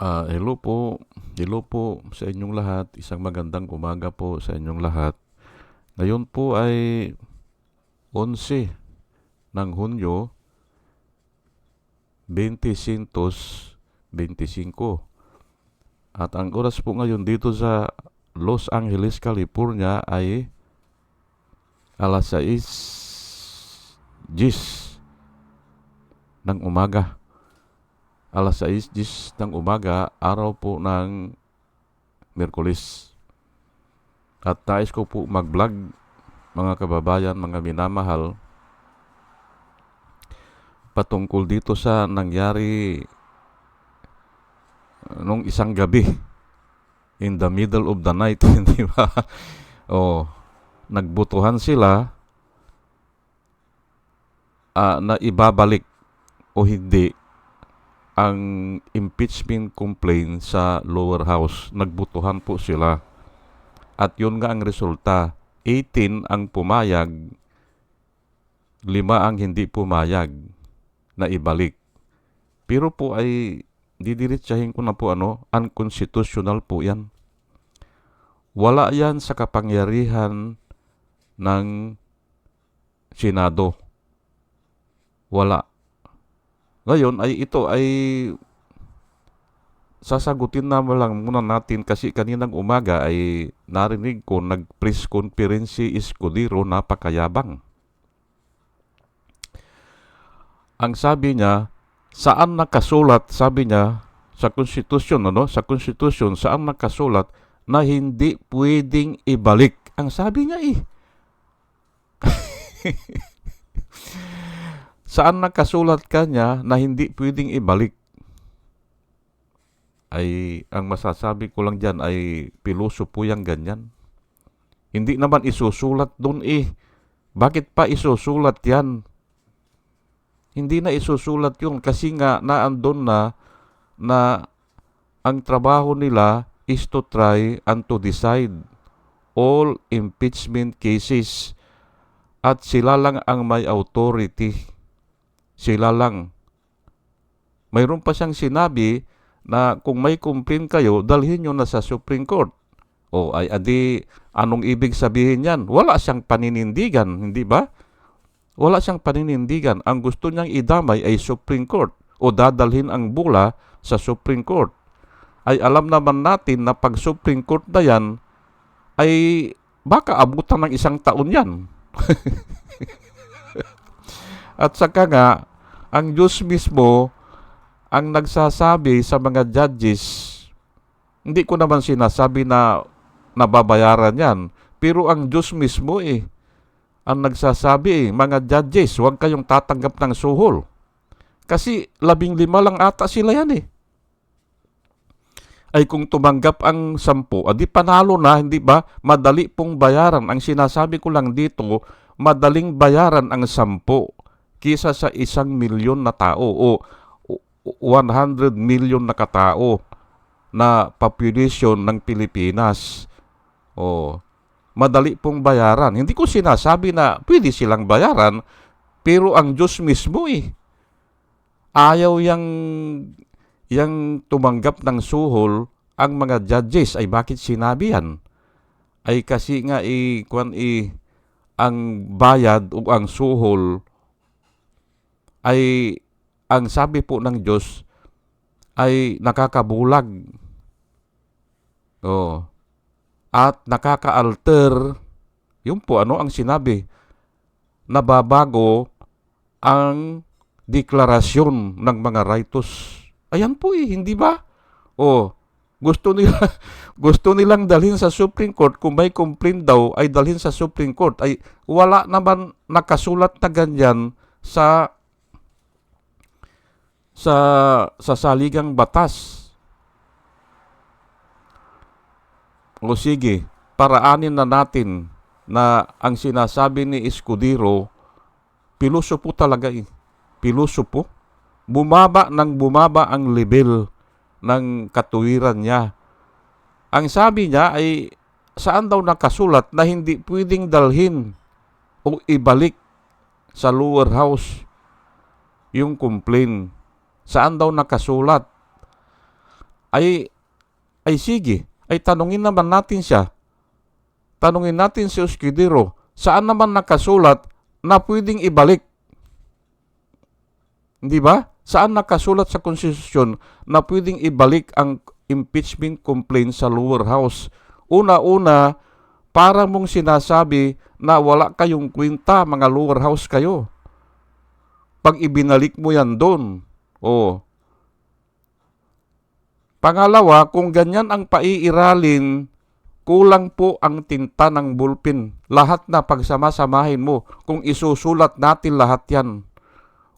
Ah, hello po. Hello po sa inyong lahat. Isang magandang umaga po sa inyong lahat. Ngayon po ay 11 ng Hunyo 2025. At ang oras po ngayon dito sa Los Angeles, California ay alas 6.10 ng umaga alas 6.10 ng umaga, araw po ng Merkulis. At nais ko po mag-vlog, mga kababayan, mga minamahal, patungkol dito sa nangyari uh, nung isang gabi in the middle of the night, di ba? oh, nagbutuhan sila uh, na ibabalik o hindi ang impeachment complaint sa lower house. Nagbutuhan po sila. At yun nga ang resulta. 18 ang pumayag, lima ang hindi pumayag na ibalik. Pero po ay didiretsahin ko na po ano, unconstitutional po yan. Wala yan sa kapangyarihan ng Senado. Wala. Ngayon ay ito ay sasagutin na lang muna natin kasi kaninang umaga ay narinig ko nag-press conference si Escudero napakayabang. Ang sabi niya, saan nakasulat, sabi niya, sa konstitusyon, ano? Sa konstitusyon, saan nakasulat na hindi pwedeng ibalik. Ang sabi niya eh. saan nakasulat kanya na hindi pwedeng ibalik? Ay, ang masasabi ko lang dyan ay piloso po yung ganyan. Hindi naman isusulat doon eh. Bakit pa isusulat yan? Hindi na isusulat yun kasi nga naandun na na ang trabaho nila is to try and to decide all impeachment cases at sila lang ang may authority. Sila lang. Mayroon pa siyang sinabi na kung may complaint kayo, dalhin nyo na sa Supreme Court. O ay adi, anong ibig sabihin yan? Wala siyang paninindigan, hindi ba? Wala siyang paninindigan. Ang gusto niyang idamay ay Supreme Court o dadalhin ang bula sa Supreme Court. Ay alam naman natin na pag Supreme Court na yan, ay baka abutan ng isang taon yan. At saka nga, ang Diyos mismo ang nagsasabi sa mga judges, hindi ko naman sinasabi na nababayaran yan, pero ang Diyos mismo eh, ang nagsasabi eh, mga judges, huwag kayong tatanggap ng suhol. Kasi labing lima lang ata sila yan eh. Ay kung tumanggap ang sampu, adi panalo na, hindi ba? Madali pong bayaran. Ang sinasabi ko lang dito, madaling bayaran ang sampu kisa sa isang milyon na tao o 100 million na katao na population ng Pilipinas. O, madali pong bayaran. Hindi ko sinasabi na pwede silang bayaran, pero ang Diyos mismo eh, ayaw yang, yang tumanggap ng suhol ang mga judges. Ay bakit sinabi yan? Ay kasi nga eh, kwan eh, ang bayad o ang suhol ay ang sabi po ng Diyos ay nakakabulag. Oh. At nakaka-alter, yun po ano ang sinabi, nababago ang deklarasyon ng mga rights. Ayan po eh, hindi ba? Oh, gusto nila gusto nilang dalhin sa Supreme Court kung may complaint daw ay dalhin sa Supreme Court ay wala naman nakasulat na ganyan sa sa sa saligang batas. O sige, paraanin na natin na ang sinasabi ni Escudero, piloso po talaga eh. Piloso po. Bumaba ng bumaba ang level ng katuwiran niya. Ang sabi niya ay saan daw nakasulat na hindi pwedeng dalhin o ibalik sa lower house yung complaint Saan daw nakasulat? ay ay sige, ay tanungin naman natin siya. Tanungin natin si Escudero, saan naman nakasulat na pwedeng ibalik? Di ba? Saan nakasulat sa konstitusyon na pwedeng ibalik ang impeachment complaint sa lower house? Una-una, para mong sinasabi na wala kayong kwenta, mga lower house kayo. Pag ibinalik mo yan doon, o Pangalawa, kung ganyan ang paiiralin, kulang po ang tinta ng bulpin. Lahat na pagsama-samahin mo. Kung isusulat natin lahat yan.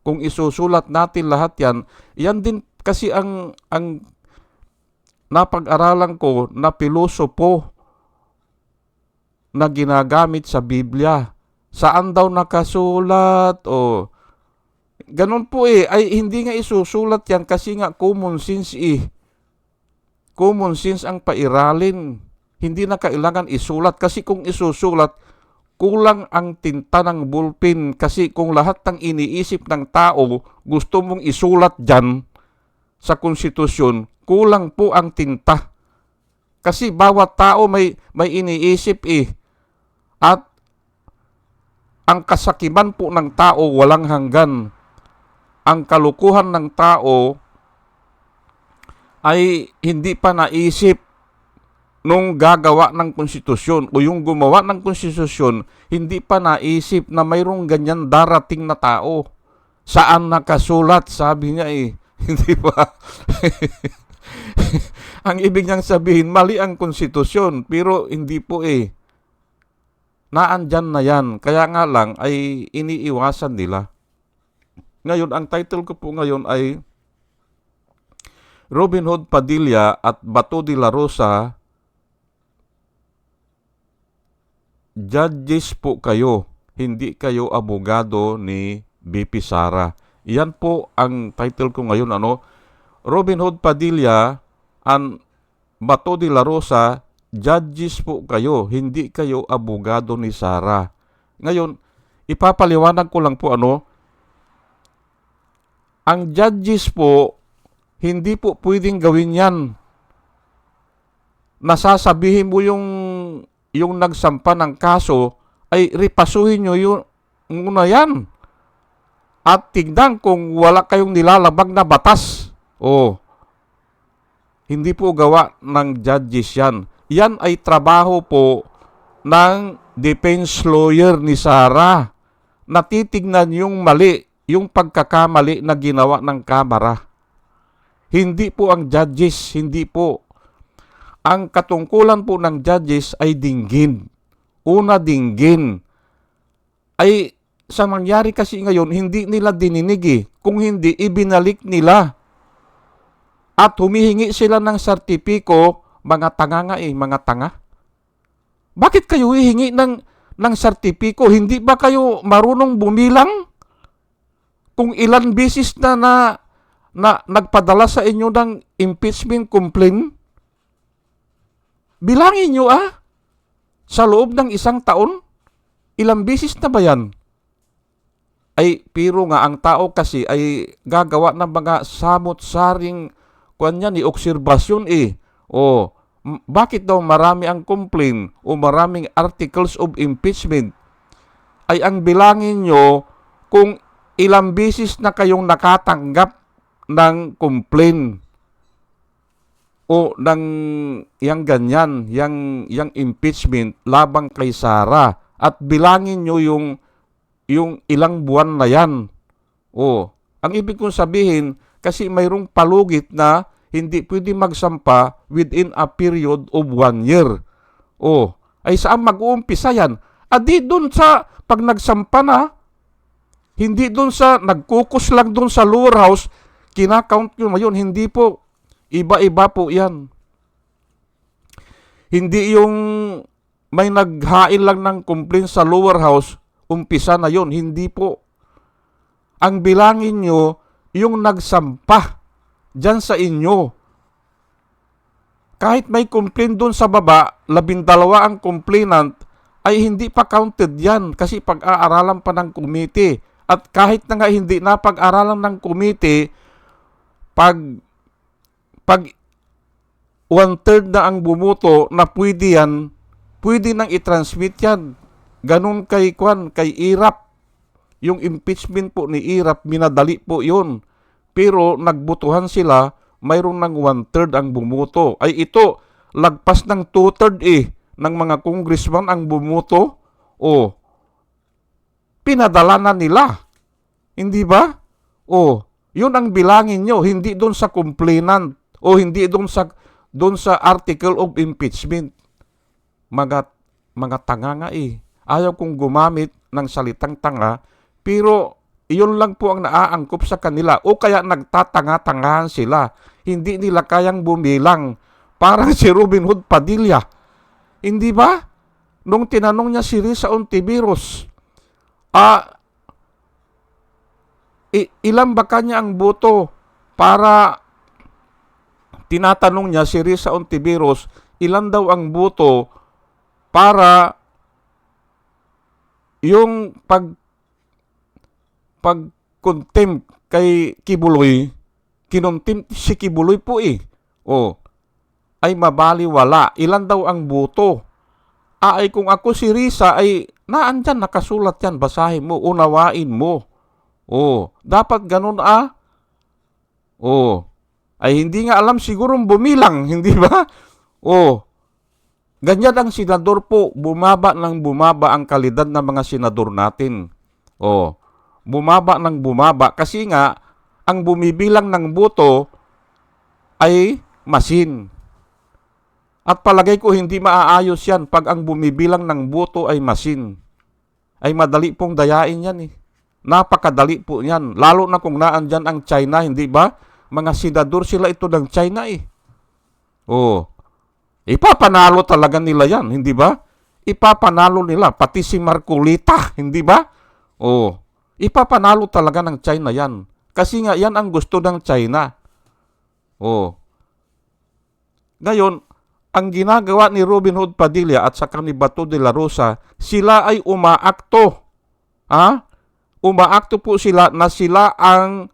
Kung isusulat natin lahat yan, yan din kasi ang, ang napag-aralan ko na pilosopo na ginagamit sa Biblia. Saan daw nakasulat o ganun po eh ay hindi nga isusulat yan kasi nga common sense eh common sense ang pairalin. Hindi na kailangan isulat kasi kung isusulat, kulang ang tinta ng bulpin kasi kung lahat ng iniisip ng tao gusto mong isulat dyan sa konstitusyon, kulang po ang tinta. Kasi bawat tao may, may iniisip eh. At ang kasakiman po ng tao walang hanggan. Ang kalukuhan ng tao ay hindi pa naisip nung gagawa ng konstitusyon o yung gumawa ng konstitusyon, hindi pa naisip na mayroong ganyan darating na tao. Saan nakasulat? Sabi niya eh. Hindi ba? ang ibig niyang sabihin, mali ang konstitusyon, pero hindi po eh. Naandyan na yan. Kaya nga lang ay iniiwasan nila. Ngayon, ang title ko po ngayon ay Robin Hood Padilla at Bato de la Rosa, judges po kayo, hindi kayo abogado ni BP Sara. Yan po ang title ko ngayon. Ano? Robin Hood Padilla and Bato de la Rosa, judges po kayo, hindi kayo abogado ni Sara. Ngayon, ipapaliwanag ko lang po ano, ang judges po hindi po pwedeng gawin yan. Nasasabihin mo yung, yung nagsampa ng kaso, ay ripasuhin nyo yung muna yan. At tignan kung wala kayong nilalabag na batas. Oh, hindi po gawa ng judges yan. Yan ay trabaho po ng defense lawyer ni Sarah. Natitignan yung mali, yung pagkakamali na ginawa ng kamara. Hindi po ang judges, hindi po. Ang katungkulan po ng judges ay dinggin. Una dinggin. Ay sa mangyari kasi ngayon, hindi nila dininig eh. Kung hindi, ibinalik nila. At humihingi sila ng sertipiko, mga tanga nga eh, mga tanga. Bakit kayo hihingi ng, ng sertipiko? Hindi ba kayo marunong bumilang? Kung ilan bisis na na na nagpadala sa inyo ng impeachment complaint? Bilangin nyo ah, sa loob ng isang taon, ilang bisis na ba yan? Ay, pero nga, ang tao kasi ay gagawa ng mga samot-saring kanya ni obserbasyon eh. O, bakit daw marami ang complaint o maraming articles of impeachment? Ay ang bilangin nyo kung ilang bisis na kayong nakatanggap ng complaint o ng yang ganyan, yang yang impeachment labang kay Sara at bilangin nyo yung yung ilang buwan na yan. O, ang ibig kong sabihin, kasi mayroong palugit na hindi pwede magsampa within a period of one year. O, ay saan mag-uumpisa yan? Adi doon sa pag nagsampa na, hindi doon sa nagkukus lang doon sa lower house, kinakount nyo ngayon, hindi po. Iba-iba po yan. Hindi yung may naghain lang ng complaint sa lower house, umpisa na yon Hindi po. Ang bilangin nyo, yung nagsampa dyan sa inyo. Kahit may complaint doon sa baba, labindalawa ang complainant, ay hindi pa counted yan kasi pag-aaralan pa ng committee. At kahit na nga hindi na pag-aralan ng committee, pag pag one-third na ang bumuto na pwede yan, pwede nang i-transmit yan. Ganun kay Kwan, kay Irap. Yung impeachment po ni Irap, minadali po yun. Pero nagbutuhan sila, mayroon ng one-third ang bumuto. Ay ito, lagpas ng two-third eh, ng mga congressman ang bumuto. O, pinadala na nila. Hindi ba? O, yun ang bilangin nyo, hindi doon sa complainant o hindi doon sa doon sa article of impeachment. Mga mga tanga nga eh. Ayaw kong gumamit ng salitang tanga, pero iyon lang po ang naaangkop sa kanila o kaya nagtatanga-tangahan sila. Hindi nila kayang bumilang. Parang si Robin Hood Padilla. Hindi ba? Nung tinanong niya si Risa Ontiveros, ah, ilan ba kanya ang boto para tinatanong niya si Risa Ontiveros, ilan daw ang boto para yung pag pag kay Kibuloy, kinontempt si Kibuloy po eh. O, ay mabaliwala. Ilan daw ang boto? Ah, ay kung ako si Risa ay naandyan, nakasulat yan, basahin mo, unawain mo. O, dapat ganun ah. O, ay hindi nga alam sigurong bumilang, hindi ba? O, ganyan ang senador po, bumaba ng bumaba ang kalidad ng mga senador natin. O, bumaba ng bumaba kasi nga, ang bumibilang ng boto ay masin. At palagay ko hindi maaayos yan pag ang bumibilang ng boto ay masin. Ay madali pong dayain yan eh. Napakadali po yan. Lalo na kung naandyan ang China, hindi ba? Mga senador sila ito ng China eh. Oh. Ipapanalo talaga nila yan, hindi ba? Ipapanalo nila, pati si Marcolita, hindi ba? Oh. Ipapanalo talaga ng China yan. Kasi nga yan ang gusto ng China. Oh. Ngayon, ang ginagawa ni Robin Hood Padilla at saka ni Bato de la Rosa, sila ay umaakto. Ha? Umaakto po sila na sila ang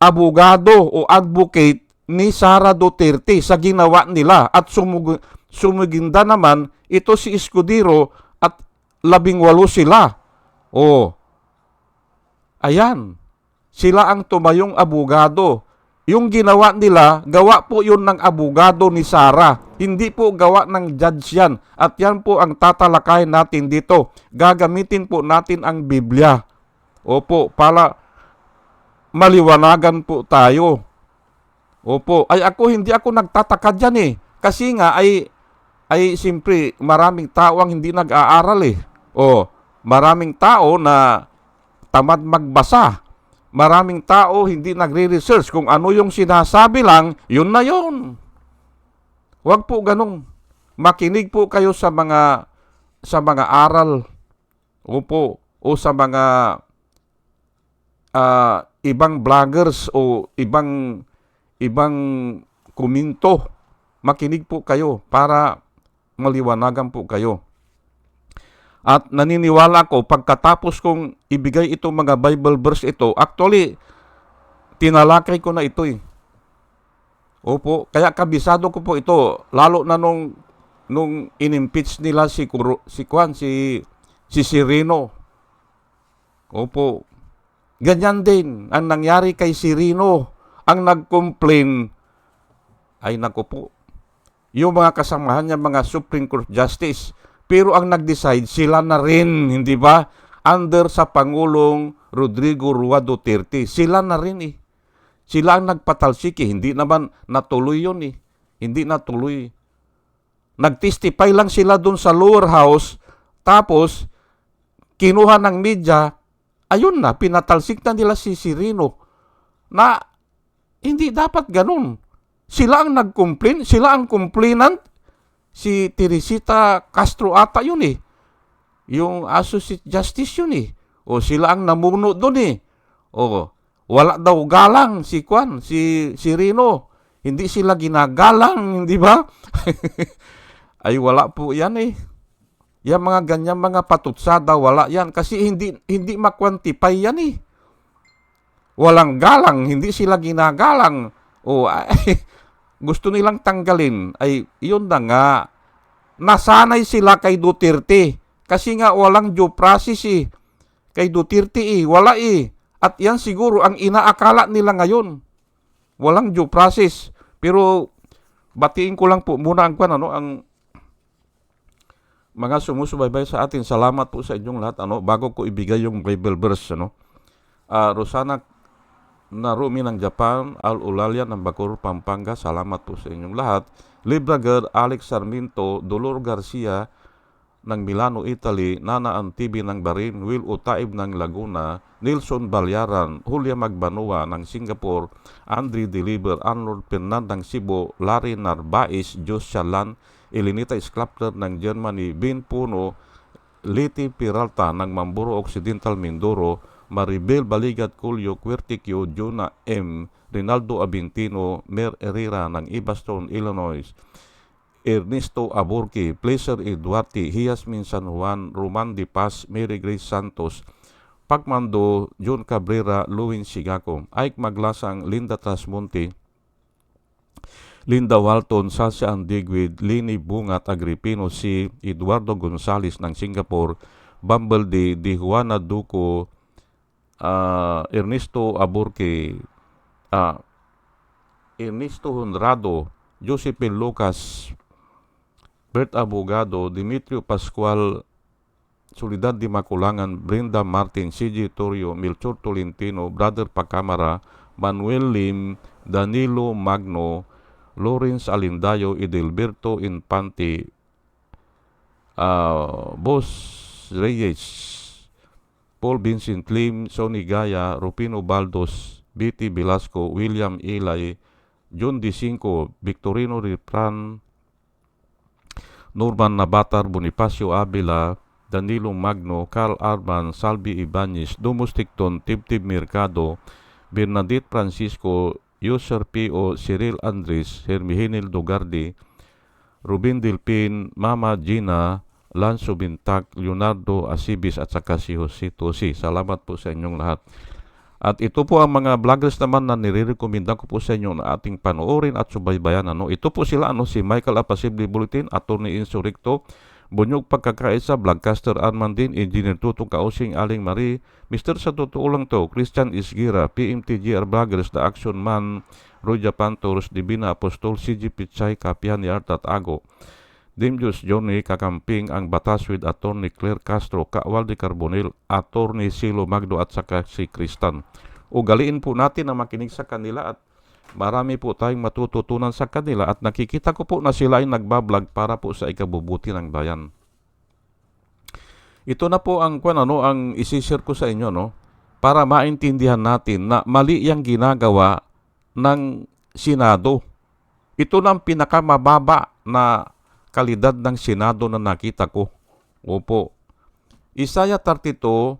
abogado o advocate ni Sara Duterte sa ginawa nila at sumug sumuginda naman ito si Escudero at labing walo sila. O, ayan, sila ang tumayong abogado. Yung ginawa nila, gawa po yun ng abogado ni Sara. Hindi po gawa ng judge yan. At yan po ang tatalakayin natin dito. Gagamitin po natin ang Biblia. Opo, para maliwanagan po tayo. Opo, ay ako hindi ako nagtataka dyan eh. Kasi nga ay ay simpre maraming tao ang hindi nag-aaral eh. O, maraming tao na tamad magbasa. Maraming tao hindi nagre-research kung ano yung sinasabi lang, yun na yun. Huwag po ganun. Makinig po kayo sa mga sa mga aral. Opo, o sa mga ah, ibang vloggers o ibang ibang kuminto. Makinig po kayo para maliwanagan po kayo. At naniniwala ko, pagkatapos kong ibigay itong mga Bible verse ito, actually, tinalakay ko na ito eh. Opo, kaya kabisado ko po ito, lalo na nung, nung inimpeach nila si, Kuro, si Kwan, si, si Sirino. Opo, ganyan din ang nangyari kay Sirino. Ang nag-complain, ay nako po, yung mga kasamahan niya, mga Supreme Court Justice, pero ang nag-decide, sila na rin, hindi ba? Under sa Pangulong Rodrigo Rua Duterte. Sila na rin eh. Sila ang nagpatalsik eh. Hindi naman natuloy yun eh. Hindi natuloy. Nag-testify lang sila dun sa lower house. Tapos, kinuha ng media. Ayun na, pinatalsik na nila si Sirino. Na, hindi dapat ganun. Sila ang nag-complain. Sila ang complainant si Teresita Castro ata yun eh. Yung Associate Justice yun eh. O sila ang namuno doon eh. O wala daw galang si Kwan, si, si Rino. Hindi sila ginagalang, hindi ba? Ay wala po yan eh. Yan mga ganyan mga patutsada, wala yan. Kasi hindi, hindi makwantify yan eh. Walang galang, hindi sila ginagalang. O ay, gusto nilang tanggalin ay yun na nga nasanay sila kay Duterte. Kasi nga walang due process eh. Kay Duterte eh wala eh. At yan siguro ang inaakala nila ngayon. Walang due process. Pero batiin ko lang po muna ang kwan ano ang mga sumusubaybay sa atin. Salamat po sa inyong lahat ano bago ko ibigay yung Bible verse ano. Ah, Rosana Narumi ng Japan, Al Ulalia ng Bacoor, Pampanga, salamat po sa inyong lahat. Librager, Alex Sarmiento, Dolor Garcia ng Milano, Italy, Nana Antibi ng Barin, Will Utaib ng Laguna, Nilson Balyaran, Julia Magbanua ng Singapore, Andre Deliver, Arnold Fernan ng Cebu, Larry Narbais, Jos Shalan, Elinita Sklapter ng Germany, Bin Puno, Liti Peralta ng Mamburo Occidental, Mindoro, Maribel Baligat Culio, Quirtiquio, Juna M., Rinaldo Abintino, Mer Herrera ng Ibaston, Illinois, Ernesto Aburki, Pleasure E. Duarte, Hiasmin San Juan, Roman Di Paz, Mary Grace Santos, Pagmando, John Cabrera, Luwin Sigako, Ike Maglasang, Linda Trasmonte, Linda Walton, Sasha Andigwid, Lini Bungat Agripino, si Eduardo Gonzales ng Singapore, Bumble D, Di Juana Duco, ah, Ernesto Aburque, ah, Ernesto Honrado, Josephine Lucas, Bert Abogado, Dimitrio Pascual, Solidad di Maculangan, Brenda Martin, CJ Torrio, Melchor Tolentino, Brother Pacamara, Manuel Lim, Danilo Magno, Lawrence Alindayo, Edelberto Infante, ah, Boss Reyes, Paul Vincent Lim, Sonny Gaya, Rupino Baldos, B.T. Velasco, William Ilay, John D. Cinco, Victorino Ripran, Norman Nabatar, Bonifacio Avila, Danilo Magno, Carl Arban, Salvi Ibanez, Dumus Ticton, Tibtib Mercado, Bernadette Francisco, User P.O. Cyril Andres, Hermihinil Dugardi, Rubin Dilpin, Mama Gina, Lanzo Bintak, Leonardo Asibis at saka si Jose Tosi. Salamat po sa inyong lahat. At ito po ang mga vloggers naman na nire-recommenda ko po sa inyo na ating panoorin at subaybayan. Ano? Ito po sila, ano, si Michael Apasible Bulletin, Attorney Insurrecto, Bunyog Pagkakaisa, Vlogcaster Armandin, Engineer Tuto Kausing, Aling Marie, Mr. Sa Totoo Lang To, Christian Isgira, PMTGR Vloggers, The Action Man, Roja Pantoros, Divina Apostol, CG Pichay, Kapihan ni Art at Ago. Dimjus Johnny Kakamping ang batas with Attorney Claire Castro, Kawal de Carbonil, Attorney Silo Magdo at saka si Kristan. Ugaliin po natin na makinig sa kanila at marami po tayong matututunan sa kanila at nakikita ko po na sila ay nagbablog para po sa ikabubuti ng bayan. Ito na po ang kwan ano ang isishare ko sa inyo no para maintindihan natin na mali yang ginagawa ng Senado. Ito na ang pinakamababa na kalidad ng Senado na nakita ko. Opo. Isaiah 32,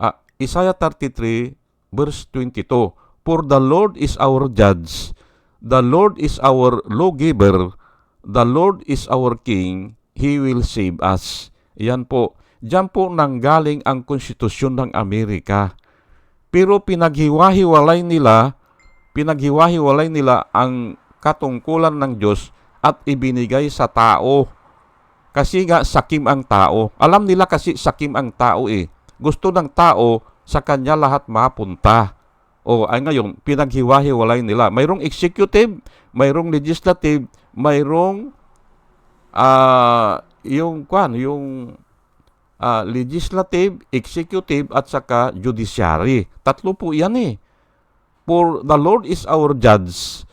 ah, Isaiah 33 verse 22. For the Lord is our judge, the Lord is our lawgiver, the Lord is our king, he will save us. Yan po. Diyan po nanggaling ang konstitusyon ng Amerika. Pero pinaghiwa-hiwalay nila, pinaghiwa-hiwalay nila ang katungkulan ng Diyos at ibinigay sa tao. Kasi nga sakim ang tao. Alam nila kasi sakim ang tao eh. Gusto ng tao sa kanya lahat mapunta. O ay ngayon, pinaghiwa-hiwalay nila. Mayroong executive, mayroong legislative, mayroong ah yung kwan, yung ah, legislative, executive at saka judiciary. Tatlo po 'yan eh. For the Lord is our judge.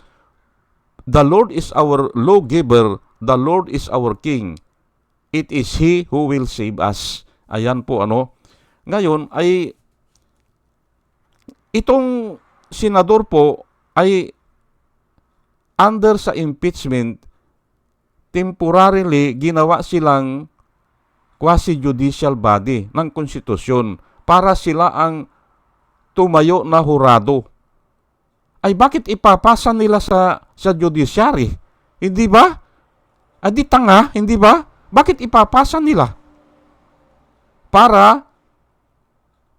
The Lord is our lawgiver. The Lord is our king. It is he who will save us. Ayan po ano. Ngayon ay itong senador po ay under sa impeachment temporarily ginawa silang quasi-judicial body ng konstitusyon para sila ang tumayo na hurado. Ay bakit ipapasa nila sa sa judiciary? Hindi ba? Adi tanga, hindi ba? Bakit ipapasa nila? Para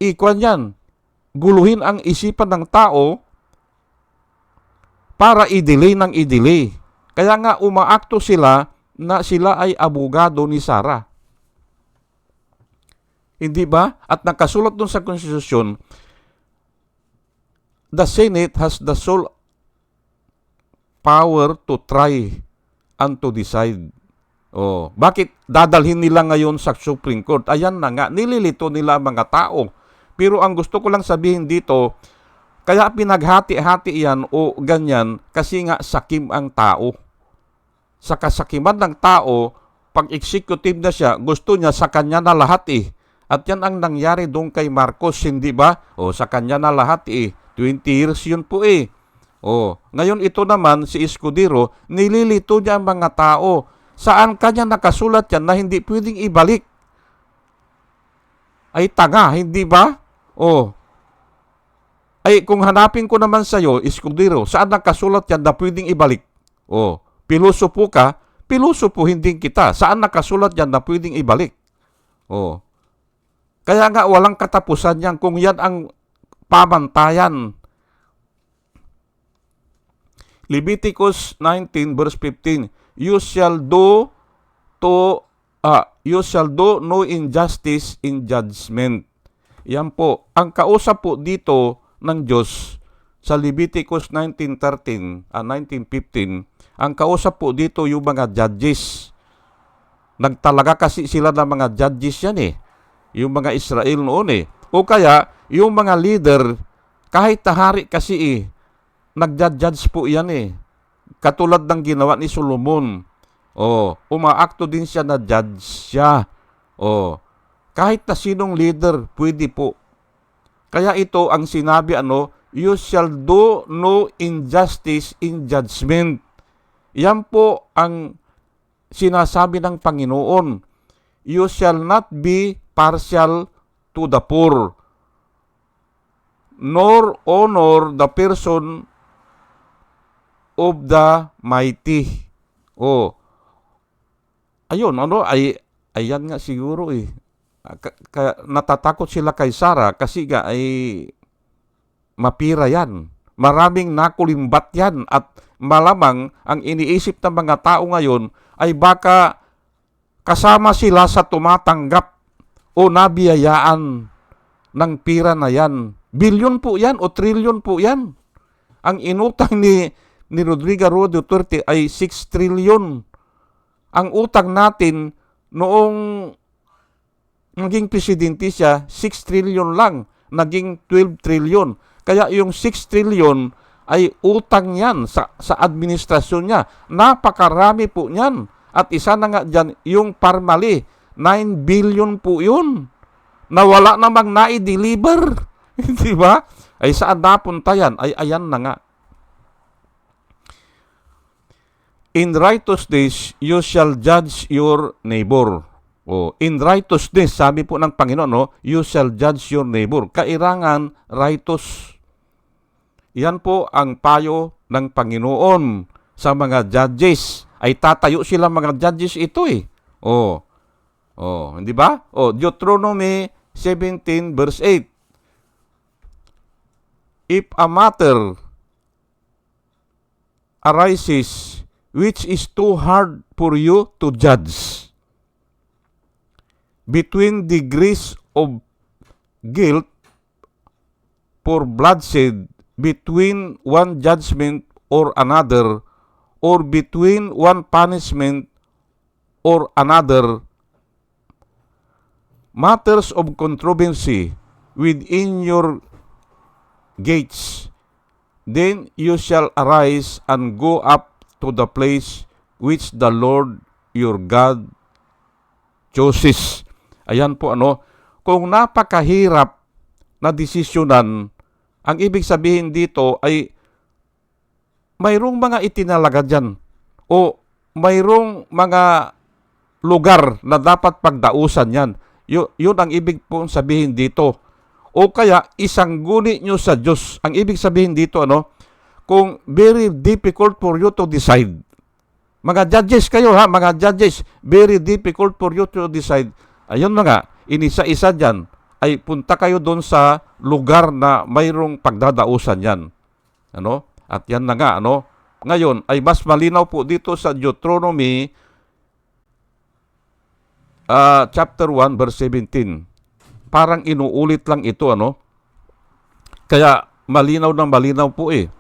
ikwan yan, guluhin ang isipan ng tao para i-delay ng i-delay. Kaya nga umaakto sila na sila ay abogado ni Sarah. Hindi ba? At nakasulat dun sa konstitusyon, the Senate has the sole power to try and to decide. Oh, bakit dadalhin nila ngayon sa Supreme Court? Ayan na nga, nililito nila mga tao. Pero ang gusto ko lang sabihin dito, kaya pinaghati-hati yan o ganyan kasi nga sakim ang tao. Sa kasakiman ng tao, pag executive na siya, gusto niya sa kanya na lahat eh. At yan ang nangyari doon kay Marcos, hindi ba? O sa kanya na lahat eh. 20 years yun po eh. O, ngayon ito naman si Escudero, nililito niya ang mga tao. Saan kanya nakasulat yan na hindi pwedeng ibalik? Ay tanga, hindi ba? O, ay kung hanapin ko naman sa iyo, Escudero, saan nakasulat yan na pwedeng ibalik? O, pilosopo ka, pilosopo hindi kita. Saan nakasulat yan na pwedeng ibalik? O, kaya nga walang katapusan yan kung yan ang pamantayan. Leviticus 19 verse 15, You shall do to ah, you shall do no injustice in judgment. Yan po, ang kausap po dito ng Diyos sa Leviticus 19:13 ah 19:15, ang kausap po dito yung mga judges. Nagtalaga kasi sila ng mga judges yan eh. Yung mga Israel noon eh. O kaya, yung mga leader, kahit tahari kasi eh, nagja-judge po yan eh. Katulad ng ginawa ni Solomon. O, umaakto din siya na judge siya. O, kahit na sinong leader, pwede po. Kaya ito ang sinabi ano, you shall do no injustice in judgment. Yan po ang sinasabi ng Panginoon. You shall not be partial to the poor, nor honor the person of the mighty. Oh. Ayun, ano, ay, ayan nga siguro eh. Ka- ka- natatakot sila kay Sarah kasi nga ay mapira yan. Maraming nakulimbat yan at malamang ang iniisip ng mga tao ngayon ay baka kasama sila sa tumatanggap o nabiyayaan ng pira na yan. Bilyon po yan o trilyon po yan. Ang inutang ni, ni Rodrigo Roa Duterte ay 6 trilyon. Ang utang natin noong naging presidente siya, 6 trilyon lang. Naging 12 trilyon. Kaya yung 6 trilyon ay utang yan sa, sa administrasyon niya. Napakarami po niyan. At isa na nga dyan, yung Parmali, 9 billion po yun. Nawala namang na-deliver. Di ba? Ay saan napunta yan? Ay ayan na nga. In righteousness, you shall judge your neighbor. O, in righteousness, sabi po ng Panginoon, no, you shall judge your neighbor. Kailangan righteous. Yan po ang payo ng Panginoon sa mga judges. Ay tatayo sila mga judges ito eh. O, Oh, hindi ba? Oh, Deuteronomy 17 verse 8. If a matter arises which is too hard for you to judge between degrees of guilt for bloodshed between one judgment or another or between one punishment or another matters of controversy within your gates, then you shall arise and go up to the place which the Lord your God chooses. Ayan po ano, kung napakahirap na desisyonan, ang ibig sabihin dito ay mayroong mga itinalaga dyan o mayroong mga lugar na dapat pagdausan yan. Yun, yun ang ibig pong sabihin dito. O kaya, isang guni nyo sa Diyos. Ang ibig sabihin dito, ano, kung very difficult for you to decide. Mga judges kayo, ha? Mga judges, very difficult for you to decide. Ayun nga, inisa-isa dyan, ay punta kayo doon sa lugar na mayroong pagdadausan yan. Ano? At yan na nga, ano? ngayon ay mas malinaw po dito sa Deuteronomy ah, chapter 1 verse 17. Parang inuulit lang ito ano. Kaya malinaw na malinaw po eh.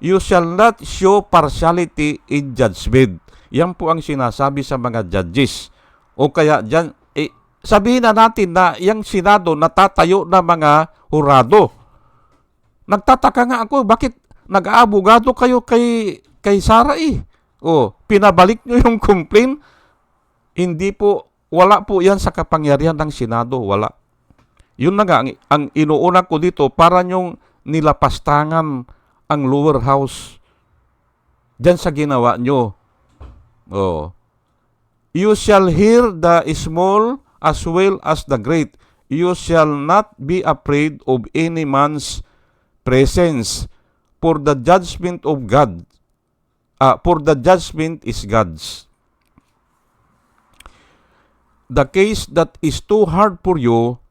You shall not show partiality in judgment. Yan po ang sinasabi sa mga judges. O kaya dyan, eh, sabihin na natin na yung Senado natatayo na mga hurado. Nagtataka nga ako, bakit nag-aabogado kayo kay, kay Sara eh? O, pinabalik nyo yung complaint? Hindi po, wala po yan sa kapangyarihan ng Senado, wala. Yun na nga, ang, ang inuuna ko dito, para nyong nilapastangan ang lower house. Diyan sa ginawa nyo. Oh. You shall hear the small as well as the great. You shall not be afraid of any man's presence, for the judgment of God, ah, for the judgment is God's. The case that is too hard for you,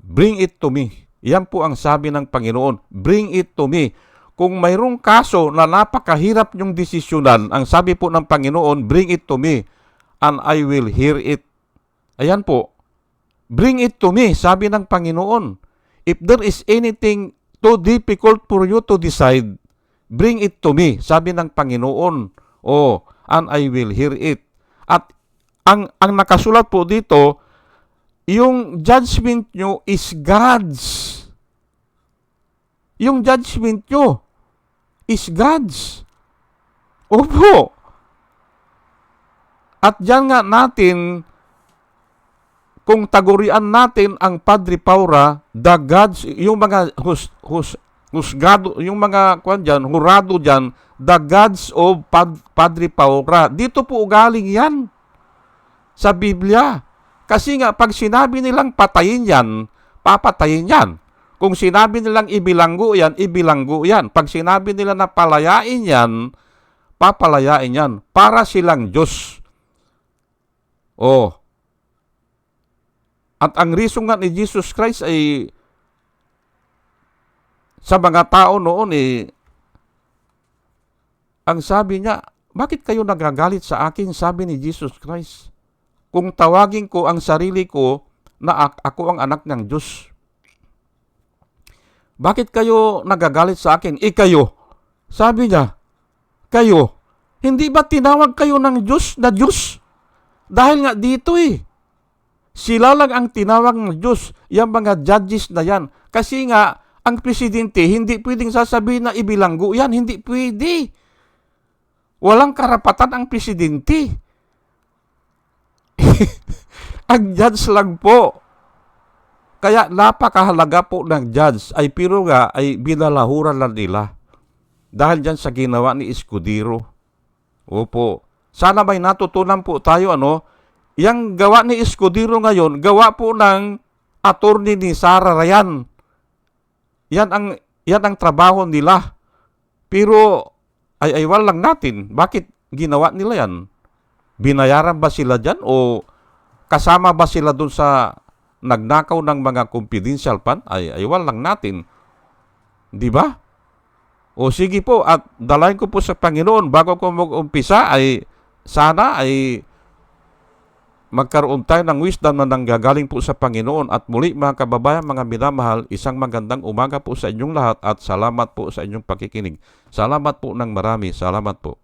bring it to me. Yan po ang sabi ng Panginoon, bring it to me. Kung mayroong kaso na napakahirap yung desisyonan, ang sabi po ng Panginoon, bring it to me, and I will hear it. Ayan po, bring it to me, sabi ng Panginoon. If there is anything too difficult for you to decide, bring it to me, sabi ng Panginoon. Oh, and I will hear it. At ang ang nakasulat po dito, yung judgment nyo is God's. Yung judgment nyo is God's. Opo. At diyan nga natin, kung tagurian natin ang Padre Paura, the gods, yung mga hus, hus, husgado, yung mga kwan dyan, hurado dyan, the gods of Pad, Padre Paura. Dito po galing yan sa Biblia. Kasi nga, pag sinabi nilang patayin yan, papatayin yan. Kung sinabi nilang ibilanggo yan, ibilanggo yan. Pag sinabi nila na palayain yan, papalayain yan. Para silang Diyos. Oh. At ang reason nga ni Jesus Christ ay sa mga tao noon eh, ang sabi niya, bakit kayo nagagalit sa akin? Sabi ni Jesus Christ. Kung tawagin ko ang sarili ko na ak- ako ang anak ng Diyos. Bakit kayo nagagalit sa akin? Eh kayo. Sabi niya, kayo. Hindi ba tinawag kayo ng Diyos na Diyos? Dahil nga dito eh. Sila lang ang tinawag ng Diyos, yung mga judges na yan. Kasi nga, ang presidente, hindi pwedeng sasabihin na ibilanggo yan. Hindi pwede. Walang karapatan ang presidente. ang judge lang po. Kaya napakahalaga po ng judge ay pero nga ay binalahuran lang nila. Dahil dyan sa ginawa ni Escudero. Opo. Sana may natutunan po tayo ano, yung gawa ni Escudero ngayon, gawa po ng attorney ni Sara Ryan. Yan ang yan ang trabaho nila. Pero ay aywan lang natin. Bakit ginawa nila yan? Binayaran ba sila dyan o kasama ba sila dun sa nagnakaw ng mga confidential fund? Ay aywan lang natin. Di ba? O sige po at dalayan ko po sa Panginoon bago ko mag-umpisa ay sana ay magkaroon tayo ng wisdom na nanggagaling po sa Panginoon at muli mga kababayan, mga minamahal, isang magandang umaga po sa inyong lahat at salamat po sa inyong pakikinig. Salamat po ng marami. Salamat po.